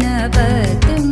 ഗണപതും